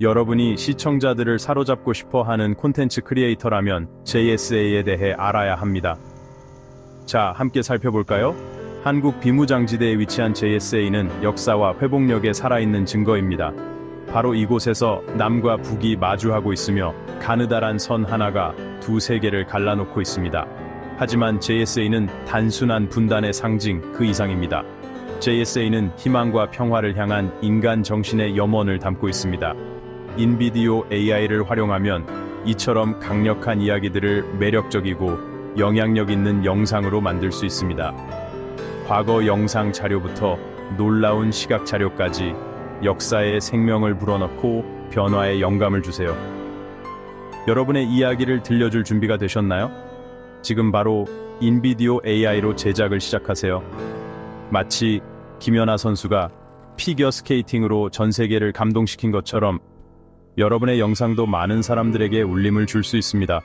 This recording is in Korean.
여러분이 시청자들을 사로잡고 싶어 하는 콘텐츠 크리에이터라면 JSA에 대해 알아야 합니다. 자, 함께 살펴볼까요? 한국 비무장지대에 위치한 JSA는 역사와 회복력에 살아있는 증거입니다. 바로 이곳에서 남과 북이 마주하고 있으며 가느다란 선 하나가 두 세계를 갈라놓고 있습니다. 하지만 JSA는 단순한 분단의 상징 그 이상입니다. JSA는 희망과 평화를 향한 인간 정신의 염원을 담고 있습니다. 인비디오 AI를 활용하면 이처럼 강력한 이야기들을 매력적이고 영향력 있는 영상으로 만들 수 있습니다. 과거 영상 자료부터 놀라운 시각 자료까지 역사에 생명을 불어넣고 변화에 영감을 주세요. 여러분의 이야기를 들려줄 준비가 되셨나요? 지금 바로 인비디오 AI로 제작을 시작하세요. 마치 김연아 선수가 피겨 스케이팅으로 전 세계를 감동시킨 것처럼 여러분의 영상도 많은 사람들에게 울림을 줄 수 있습니다.